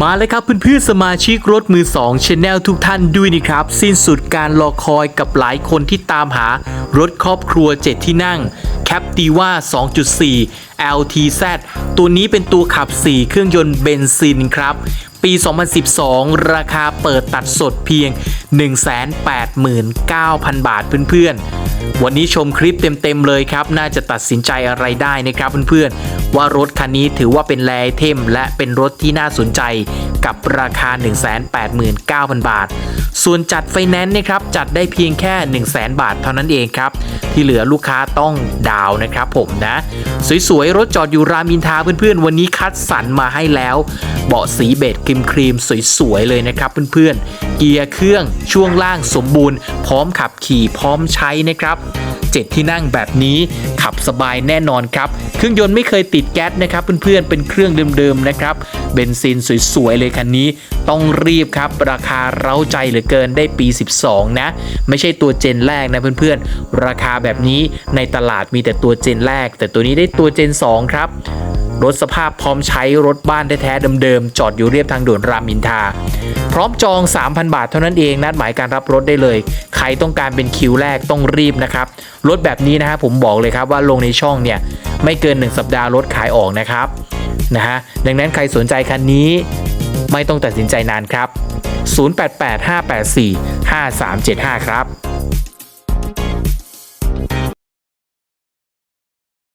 มาเลยครับเพื่อนๆสมาชิกรถมือ2 Channel ทุกท่านด้วยนะครับ สิ้นสุดการรอคอยกับหลายคนที่ตามหารถครอบครัว 7 ที่นั่ง c a p t i v a 2.4 LTZ ตัวนี้เป็นตัวขับ 4 เครื่องยนต์เบนซินครับ ปี 2012 ราคาเปิดตัดสดเพียง 189,000 บาทเพื่อนๆ วันนี้ชมคลิปเต็มๆเลยครับ น่าจะตัดสินใจอะไรได้นะครับเพื่อนๆ ว่ารถคันนี้ถือว่าเป็นแรเทมและเป็นรถที่น่าสนใจกับราคา 189,000 บาท ส่วนจัดไฟแนนซ์นะครับ จัดได้เพียงแค่ 100,000 บาทเท่านั้นเองครับ ที่เหลือลูกค้าต้องดาวนะครับผมนะ สวยๆ รถจอดอยู่รามอินทาเเพื่อนๆ วันนี้คัดสรรมาให้แล้ว เบาะสีเบจครีมครีมสวยๆเลยนะครับเพื่อนๆ เกียร์เครื่องช่วงล่างสมบูรณ์ พร้อมขับขี่พร้อมใช้นะครับเจ็ดที่นั่งแบบนี้ขับสบายแน่นอนครับ เครื่องยนต์ไม่เคยติดแก๊สนะครับเพื่อนๆ เป็นเครื่องเดิมๆนะครับ เบนซินสวยๆเลยคันนี้ ต้องรีบครับ ราคาเร้าใจเหลือเกินได้ปี 12 นะ ไม่ใช่ตัวเจนแรกนะเพื่อนๆ ราคาแบบนี้ในตลาดมีแต่ตัวเจนแรก แต่ตัวนี้ได้ตัวเจน 2 ครับ รถสภาพพร้อมใช้รถบ้านแท้ๆเดิมๆจอดอยู่เรียบทางด่วนรามอินทา พร้อมจอง 3,000 บาทเท่านั้นเองนัดหมายการรับรถได้เลย ใครต้องการเป็นคิวแรกต้องรีบนะครับ รถแบบนี้นะฮะผมบอกเลยครับว่าลงในช่องเนี่ยไม่เกิน 1 สัปดาห์รถขายออกนะครับนะฮะดังนั้นใครสนใจคันนี้ไม่ต้องตัดสินใจนานครับ 0885845375 ครับ